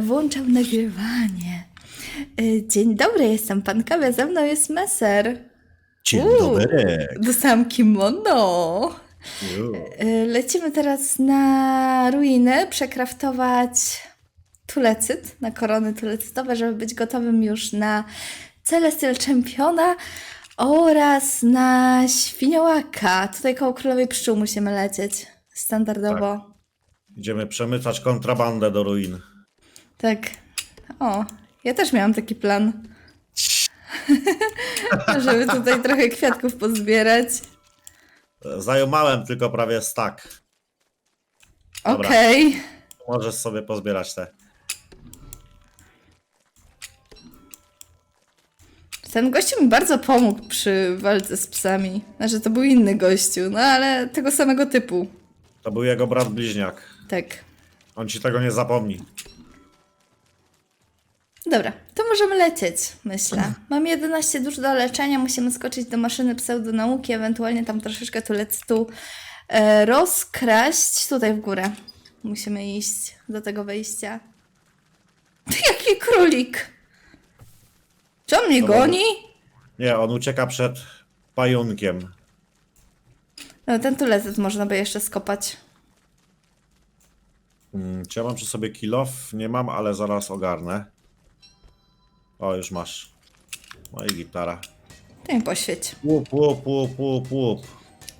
Włączam nagrywanie. Y, Dzień dobry, jestem pan Kawia, ze mną jest Meser. Dzień dobry. Dostałam kimono. Uuu. Y, Lecimy teraz na ruiny, przekraftować tulecyt, na korony tulecytowe, żeby być gotowym już na Celestial Championa oraz na Świniołaka. Tutaj koło Królowej Pszczół musimy lecieć. Standardowo. Idziemy przemycać kontrabandę do ruin. Tak. O, ja też miałam taki plan. Żeby tutaj trochę kwiatków pozbierać. Zajumałem tylko prawie stak. Dobra. Okej. Możesz sobie pozbierać te. Ten gościu mi bardzo pomógł przy walce z psami. Znaczy, to był inny gościu, no ale tego samego typu. To był jego brat bliźniak. Tak. On ci tego nie zapomni. Dobra, to możemy lecieć, myślę. Mam 11 dusz do leczenia, musimy skoczyć do maszyny pseudonauki, ewentualnie tam troszeczkę tu tu e, rozkraść. Tutaj w górę. Musimy iść do tego wejścia. Jaki królik! Czy on mnie Dobra. goni? Nie, on ucieka przed pająkiem. No, ten tulecet można by jeszcze skopać. Hmm, czy ja mam przy sobie kilof? Nie mam, ale zaraz ogarnę. O, już masz. No i gitara. Mi poświeć. Łup, łup, łup, łup, łup.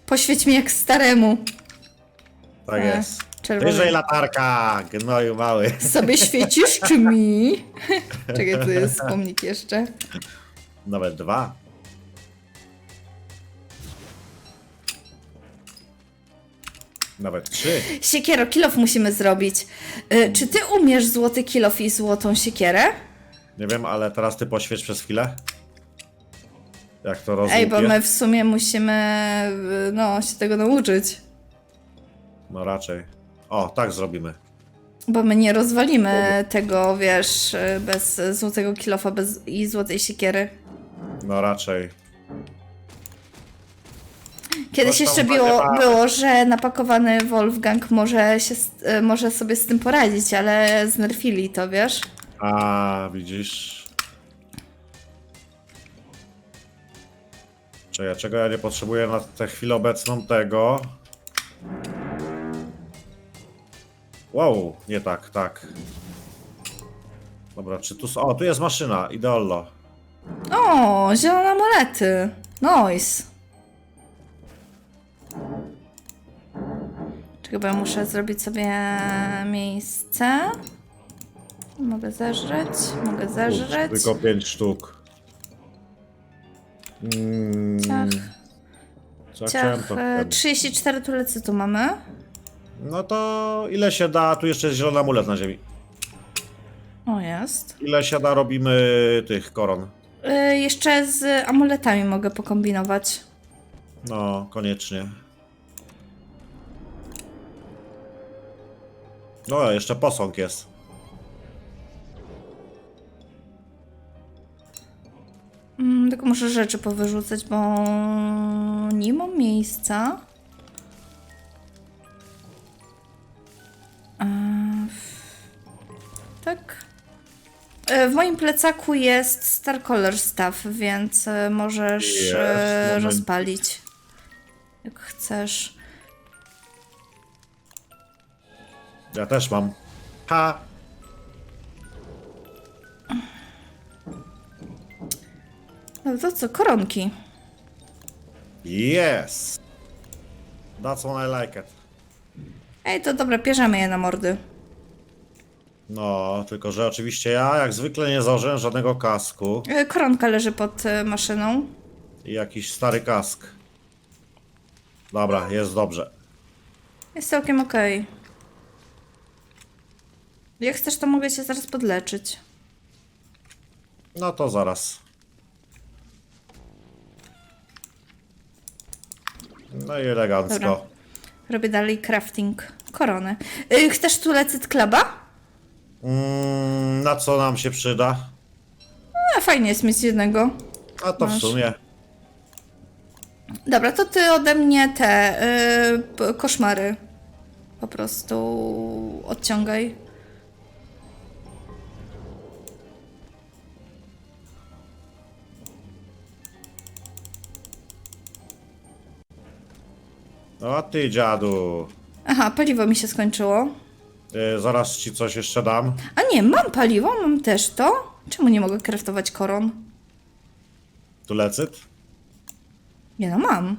Poświeć mi jak staremu. Tak E, jest. czerwony. Wyżej latarka, gnoju mały. Sobie świecisz czy mi? Czekaj, tu jest pomnik jeszcze. Nawet dwa. Nawet trzy. Siekiero, kilof musimy zrobić. Y, czy ty umiesz złoty kilof i złotą siekierę? Nie wiem, ale teraz ty poświeć przez chwilę. Jak to Ej, bo my w sumie musimy y, no, się tego nauczyć. No raczej. O, tak zrobimy. Bo my nie rozwalimy tego, wiesz, y, bez złotego kilofa bez, i złotej siekiery. No raczej. Kiedyś jeszcze było, było, że napakowany Wolfgang może, się, y, może sobie z tym poradzić, ale znerfili to, wiesz? A, widzisz. Czekaj, czego ja nie potrzebuję na tę chwilę obecną tego. Wow, nie tak, tak. Dobra, czy tu... s- O, tu jest maszyna, idealno. O, zielone amulety. Nice. Bo ja muszę zrobić sobie miejsce. Mogę zeżreć, mogę zeżreć. Tylko pięć sztuk. Mm, Ciach, chciałem, ciach. to e, ten. 34 tulecy tu mamy. No to ile się da? Tu jeszcze jest zielony amulet na ziemi. O, jest. Ile się da robimy tych koron? Y, jeszcze z amuletami mogę pokombinować. No, koniecznie. No, jeszcze posąg jest. Tylko muszę rzeczy powyrzucać, bo nie mam miejsca. Eee, Tak. E, W moim plecaku jest Star Color Staff, więc e, możesz e, moment. rozpalić. Jak chcesz. Ja też mam. Ha! No to co, koronki. Yes! That's what I like it. Ej, to dobra, bierzemy je na mordy. No, tylko że oczywiście ja jak zwykle nie założyłem żadnego kasku. E, Koronka leży pod e, maszyną. I jakiś stary kask. Dobra, jest dobrze. Jest całkiem okej. Jak chcesz, to mogę cię zaraz podleczyć. No to zaraz. No i elegancko. Dobra. Robię dalej crafting korony. Yy, chcesz tu lecyt klaba? Mm, na co nam się przyda? A, fajnie jest mieć jednego. A to w Masz. sumie. Dobra, to ty ode mnie te yy, koszmary po prostu odciągaj. No ty dziadu. Aha, paliwo mi się skończyło. Y, zaraz ci coś jeszcze dam. A nie, mam paliwo, mam też to. Czemu nie mogę kraftować koron? Tu lecyt? Nie no, mam.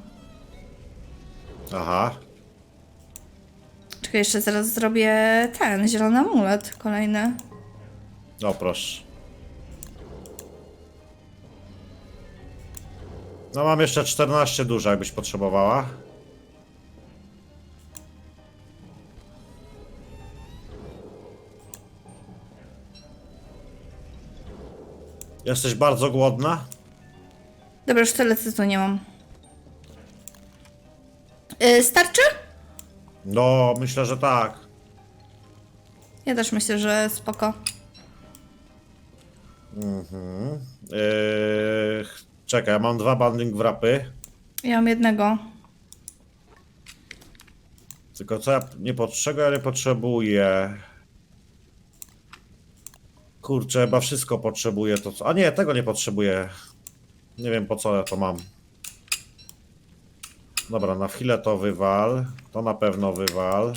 Aha. Czekaj, jeszcze zaraz zrobię ten, zielony amulet kolejny. O proszę. No mam jeszcze 14 dużo, jakbyś potrzebowała. Jesteś bardzo głodna? Dobra, już tyle tu nie mam. Yy, starczy? No, myślę, że tak. Ja też myślę, że spoko. Yy, czekaj, ja mam dwa banding wrapy. Ja mam jednego. Tylko co ja nie pot- czego ja nie potrzebuję? Kurczę, chyba wszystko potrzebuję to co. A nie, tego nie potrzebuję. Nie wiem po co ja to mam. Dobra, na chwilę to wywal. To na pewno wywal.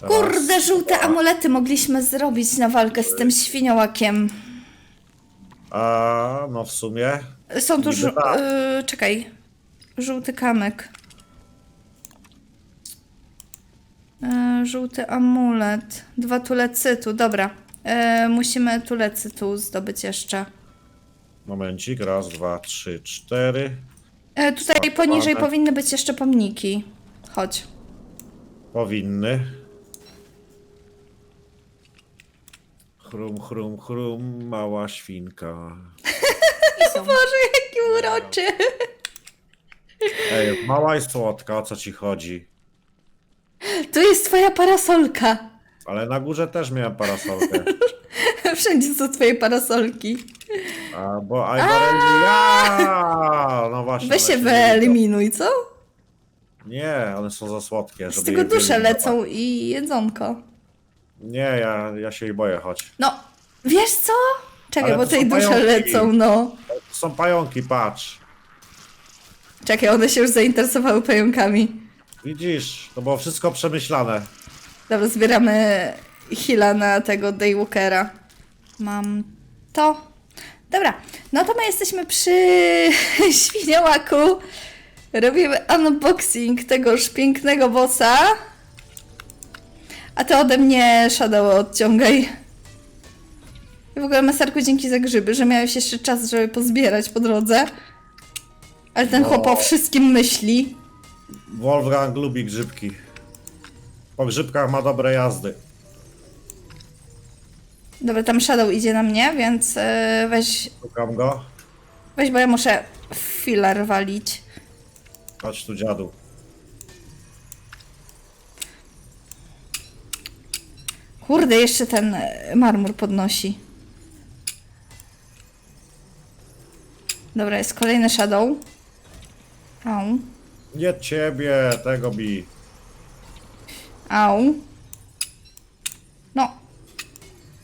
Teraz- Kurde, żółte amulety mogliśmy zrobić na walkę z tym świniołakiem. A, no w sumie. Są tu żół... tak. Yy, czekaj. Żółty kamyk. Yy, żółty amulet. Dwa tulecytu, dobra. Yy, musimy tulecytu zdobyć jeszcze. Momencik, raz, dwa, trzy, cztery. Yy, tutaj poniżej Ładne. powinny być jeszcze pomniki. Chodź. Powinny. Chrum, chrum, chrum, mała świnka. Boże, jaki uroczy. Ej, mała i słodka, o co ci chodzi? Tu jest twoja parasolka. Ale na górze też miałem parasolkę. Wszędzie są twoje parasolki. A, bo Ivorelli, ja! No właśnie. Weź się wyeliminuj, co? Nie, one są za słodkie. Z żeby tego je dusze wyeliminować. lecą i jedzonko. Nie, ja, ja się jej boję, chodź. No, wiesz co? Czekaj, Ale bo to tej są dusze pająki. lecą, no. To są pająki, patrz. Czekaj, one się już zainteresowały pająkami. Widzisz, to było wszystko przemyślane. Dobra, zbieramy hila na tego Daywalkera. Mam to. Dobra, no to my jesteśmy przy świniołaku. Robimy unboxing tegoż pięknego bossa. A ty ode mnie Shadow odciągaj. I w ogóle Masarku dzięki za grzyby, że miałeś jeszcze czas, żeby pozbierać po drodze. Ale ten No. chłop o wszystkim myśli. Wolfgang lubi grzybki. Po grzybkach ma dobre jazdy. Dobra, tam Shadow idzie na mnie, więc e, weź, Szukam go. weź, bo ja muszę filar walić. Chodź tu, dziadu. Kurde, jeszcze ten e, marmur podnosi. Dobra, jest kolejny Shadow. Au, Nie ciebie, tego bi. Au. No.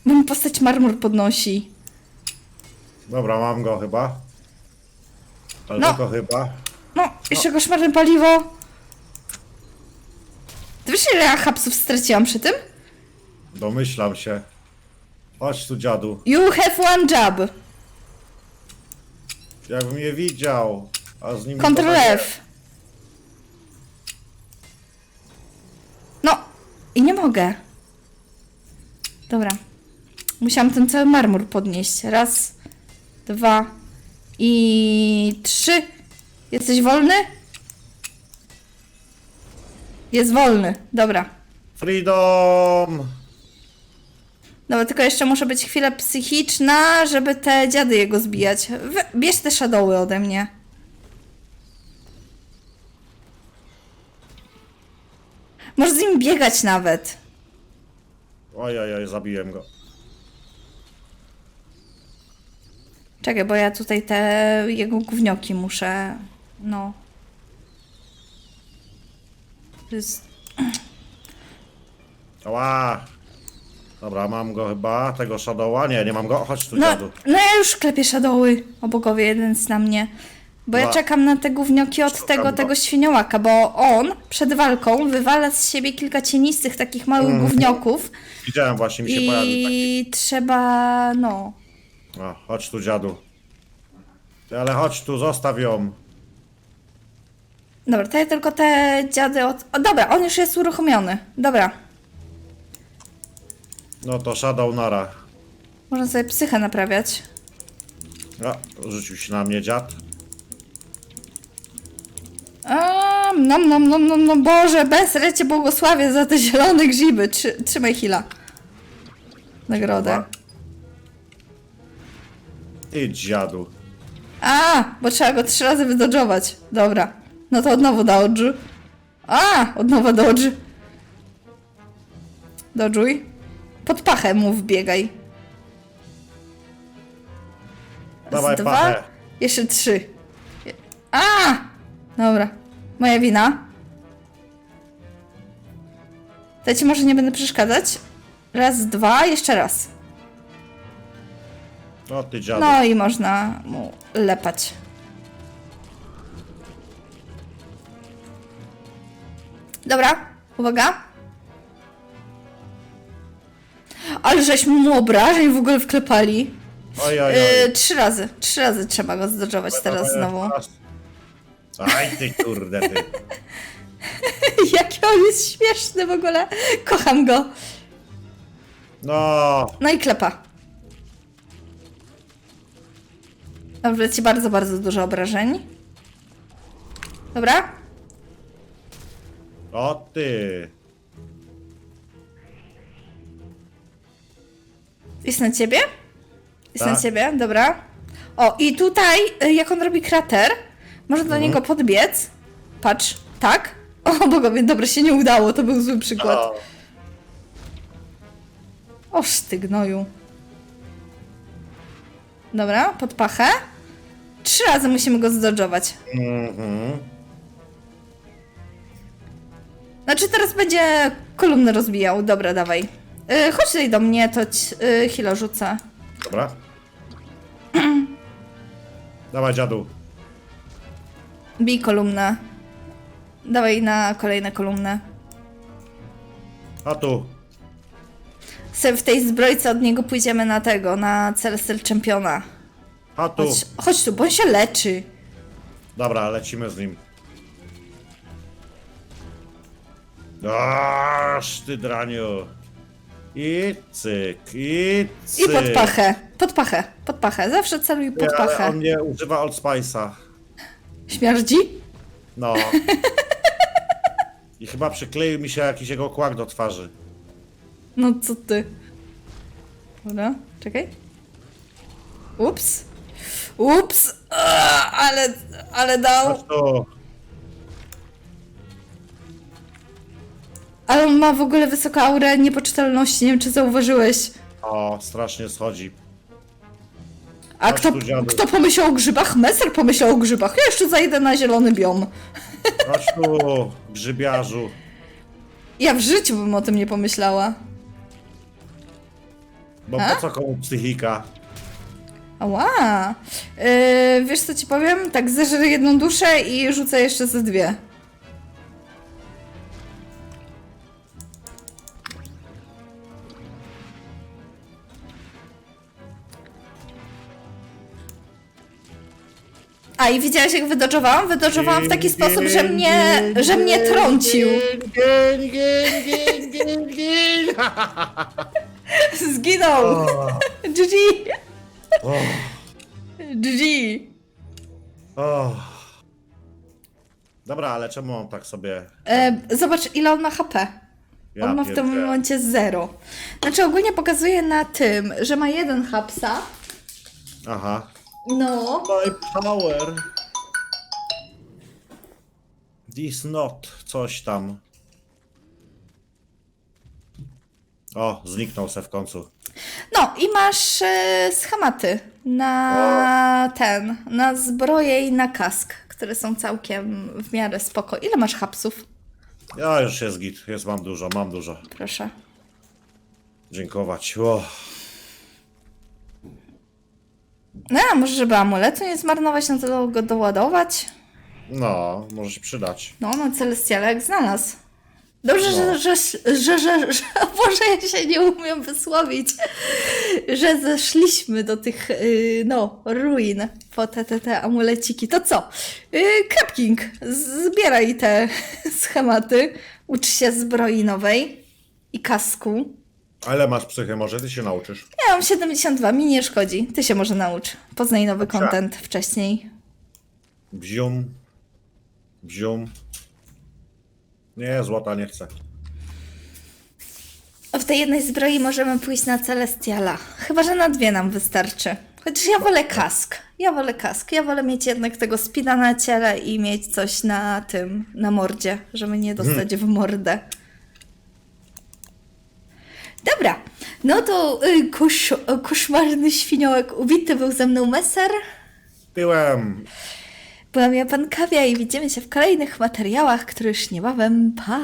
Bo mi postać marmur podnosi. Dobra, mam go chyba. Ale No. tylko chyba. No, jeszcze koszmarne paliwo. Ty wiesz, ile ja hapsów straciłam przy tym? Domyślam się. Chodź tu, dziadu. You have one job. Jakbym je widział. A z nim. Ctrl F. No, i nie mogę. Dobra. Musiałam ten cały marmur podnieść. Raz, dwa i trzy. Jesteś wolny? Jest wolny. Dobra. Freedom! Dobra, tylko jeszcze muszę być chwilę psychiczna, żeby te dziady jego zbijać. Bierz te shadowy ode mnie. Możesz z nim biegać nawet. Oj, oj, oj, zabiłem go. Czekaj, bo ja tutaj te jego gównioki muszę. No. To jest... Ała! Dobra, mam go chyba. Tego Shadowa. Nie, nie mam go. Chodź tu, No, dziadu. no ja już klepię shadowy. O bogowie, jeden jest na mnie. Bo ja czekam na te gównioki od Szukam tego, tego świniołaka, bo on przed walką wywala z siebie kilka cienistych takich małych Mhm. gównioków Widziałem właśnie, mi się pojawił taki. i trzeba, no... O, chodź tu, dziadu. Ty, Ale chodź tu, zostaw ją. Dobra, to ja tylko te dziady od... O, dobra, on już jest uruchomiony. Dobra, No to Shadow Nara. można sobie psychę naprawiać. A, rzucił się na mnie dziad. A, nom, nom, nom, nom, nom, Boże, bez cię błogosławię za te zielone grzyby. Trzy, trzymaj chwila. Nagrodę. Ty dziadu. A, bo trzeba go trzy razy wydodżować. Dobra. No to od nowa dodge. A, od nowa dodge. Dodżuj. Pod pachę mu wbiegaj. Raz, Dawaj dwa. pachę. Jeszcze trzy. A! Dobra. Moja wina. To ci może nie będę przeszkadzać. Raz, dwa, jeszcze raz. O ty dziadu. No i można mu lepać. Dobra, uwaga. Ale żeśmy mu obrażeń w ogóle wklepali. Oj, oj, Yy, oj. trzy razy, trzy razy trzeba go zdodżować teraz znowu. teraz. Aj ty kurde ty. Jaki on jest śmieszny w ogóle. Kocham go. No, No i klepa. Dobrze, ci bardzo, bardzo dużo obrażeń. Dobra? o ty. Jest na ciebie? Jest na Tak. ciebie, dobra. O, i tutaj, y, jak on robi krater, można do Mhm. niego podbiec. Patrz, tak. O bogowie, dobra, się nie udało, to był zły przykład. O, Oż ty gnoju. Dobra, pod pachę. Trzy razy musimy go zdodżować. mhm. Znaczy teraz będzie kolumny rozbijał. Dobra, dawaj. Yy, chodź tutaj do mnie, to ci, chwilę rzucę. Dobra. Dawaj dziadu. Bij kolumnę. Dawaj na kolejne kolumnę. A tu. Se w tej zbrojce od niego pójdziemy na tego, na Celestial Championa. A tu. Chodź, chodź tu, bo on się leczy. Dobra, lecimy z nim. Aż ty draniu. I cyk, i cyk. I pod pachę, pod pachę, pod pachę. Zawsze celuj pod pachę. on nie używa Old Spice'a. Śmierdzi? No. I chyba przykleił mi się jakiś jego kłak do twarzy. No co ty? Dobra, czekaj. Ups. Ups. Ale, ale dał. Chodź tu. Ale on ma w ogóle wysoką aurę niepoczytalności, nie wiem czy zauważyłeś. O, strasznie schodzi. A kto, tu, dziadu. kto pomyślał o grzybach? Messer pomyślał o grzybach. Ja jeszcze zajdę na zielony biom. Chodź tu, grzybiarzu. Ja w życiu bym o tym nie pomyślała. Bo A? po co komu psychika? Ała. Yy, wiesz co ci powiem? Tak zeżrę jedną duszę i rzucę jeszcze ze dwie. A i widziałaś jak wydodżowałam? Wydodżowałam w taki sposób, że mnie, że mnie trącił. Gin, gin, gin, gin, gin. Zginął. GG. O, GG. o. Dobra, ale czemu on tak sobie... E, zobacz ile on ma HP. Ja On ma w tym pierdzielę. momencie zero. Znaczy ogólnie pokazuje na tym, że ma jeden hapsa. Aha. No. My power. This not coś tam. O, zniknął se w końcu. No i masz e, schematy na ten, na zbroję i na kask, które są całkiem w miarę spoko. Ile masz hapsów? Ja już jest git, jest, mam dużo, mam dużo. Proszę. Dziękować. O. No, a może żeby amuletu nie zmarnować, no to go doładować? No, może się przydać. No, no Celestiala jak znalazł. Dobrze, No. że, że, że, że, że, Boże, ja się nie umiem wysłowić, że zeszliśmy do tych, yy, no, ruin po te, te, te amuleciki. To co? Yy, zbieraj te schematy, ucz się zbroi nowej i kasku. A ile masz psychy? Może ty się nauczysz? Ja mam 72, mi nie szkodzi. Ty się może naucz. Poznaj nowy Dobrze. content wcześniej. Bzium. Bzium. Nie, złota nie chcę. W tej jednej zbroi możemy pójść na Celestiala. Chyba, że na dwie nam wystarczy. Chociaż ja wolę kask. Ja wolę kask. Ja wolę mieć jednak tego spina na ciele i mieć coś na tym, na mordzie, żeby nie dostać w mordę. Dobra, no to y, kosz, koszmarny świniołek ubity był ze mną Messer. Tyłem. Byłam ja Pan Kawia i widzimy się w kolejnych materiałach, które już niebawem. Pa!